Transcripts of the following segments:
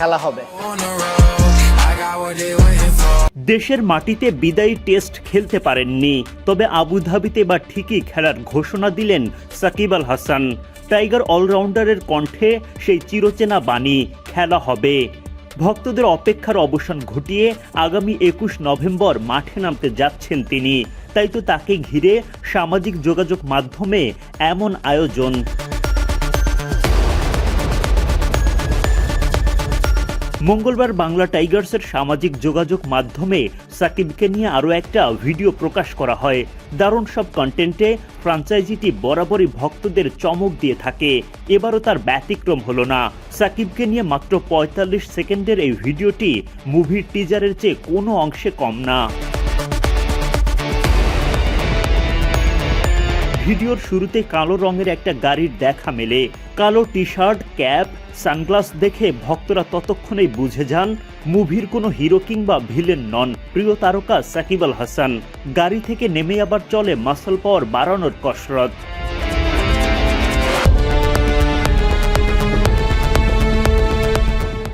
খেলা হবে. দেশের মাটিতে বিদায়ী টেস্ট খেলতে পারেননি, তবে আবুধাবিতে বা ঠিকই খেলার ঘোষণা দিলেন সাকিব আল হাসান। টাইগার অলরাউন্ডারের কণ্ঠে সেই চিরচেনা বাণী, খেলা হবে। ভক্তদের অপেক্ষার অবসান ঘটিয়ে আগামী একুশ নভেম্বর মাঠে নামতে যাচ্ছেন তিনি। তাই তো তাকে ঘিরে সামাজিক যোগাযোগ মাধ্যমে এমন আয়োজন। মঙ্গলবার বাংলা টাইগার্সের সামাজিক যোগাযোগ মাধ্যমে সাকিবকে নিয়ে আরও একটা ভিডিও প্রকাশ করা হয়। দারুণ সব কন্টেন্টে ফ্রাঞ্চাইজিটি বরাবরই ভক্তদের চমক দিয়ে থাকে। এবারও তার ব্যতিক্রম হলো না। সাকিবকে নিয়ে মাত্র পঁয়তাল্লিশ সেকেন্ডের এই ভিডিওটি মুভির টিজারের চেয়ে কোনো অংশে কম না। ভিডিওর শুরুতে কালো রঙের একটা গাড়ির দেখা মেলে। কালো টি শার্ট ক্যাপ, সানগ্লাস দেখে ভক্তরা ততক্ষণেই বুঝে যান, মুভির কোনো হিরো কিংবা ভিলেন নন। প্রিয় তারকা সাকিব আল হাসান। গাড়ি থেকে নেমে আবার চলে মাসল পাওয়ার বাড়ানোর কসরত।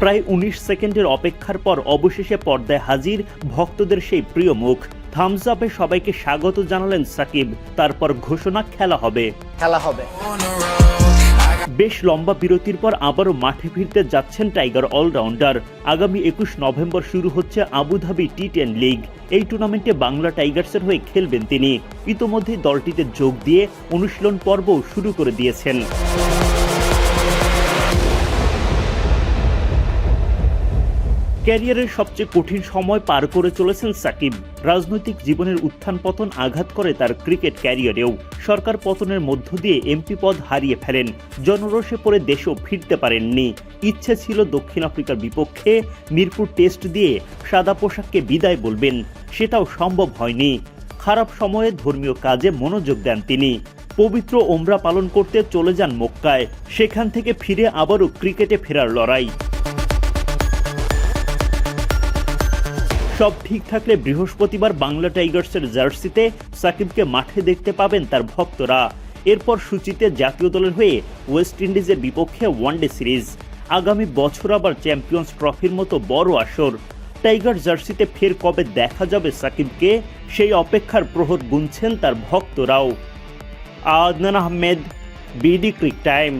প্রায় উনিশ সেকেন্ডের অপেক্ষার পর অবশেষে পর্দায় হাজির ভক্তদের সেই প্রিয় মুখ। থামস আপে সবাইকে স্বাগত জানালেন সাকিব। তারপর ঘোষণা খেলা হবে। খেলা হবে। বেশ লম্বা বিরতির পর আবারও মাঠে ফিরতে যাচ্ছেন টাইগার অলরাউন্ডার আগামী একুশ নভেম্বর শুরু হচ্ছে আবুধাবি টি টেন লিগ এই টুর্নামেন্টে বাংলা টাইগার্সের হয়ে খেলবেন তিনি। ইতোমধ্যেই দলটিতে যোগ দিয়ে অনুশীলন পর্বও শুরু করে দিয়েছেন। ক্যারিয়ারের সবচেয়ে কঠিন সময় পার করে চলেছেন সাকিব। রাজনৈতিক জীবনের উত্থান পতন আঘাত করে তার ক্রিকেট ক্যারিয়ারেও সরকার পতনের মধ্য দিয়ে এমপি পদ হারিয়ে ফেলেন। জনরোষে পড়ে দেশেও ফিরতে পারেননি। ইচ্ছে ছিল দক্ষিণ আফ্রিকার বিপক্ষে মিরপুর টেস্ট দিয়ে সাদা পোশাককে বিদায় বলবেন। সেটাও সম্ভব হয়নি। খারাপ সময়ে ধর্মীয় কাজে মনোযোগ দেন তিনি। পবিত্র ওমরা পালন করতে চলে যান মক্কায়। সেখান থেকে ফিরে আবারও ক্রিকেটে ফেরার লড়াই। সব ঠিক থাকলে বৃহস্পতিবার বাংলা টাইগার্সের জার্সিতে সাকিবকে মাঠে দেখতে পাবেন তার ভক্তরা। এরপর সূচিতে জাতীয় দলের হয়ে ওয়েস্ট ইন্ডিজের বিপক্ষে ওয়ানডে সিরিজ। আগামী বছর আবার চ্যাম্পিয়ন্স ট্রফির মতো বড় আসর। টাইগার জার্সিতে ফের কবে দেখা যাবে সাকিবকে, সেই অপেক্ষার প্রহর গুনছেন তার ভক্তরাও। Adnan Ahmed, BD Cric Time.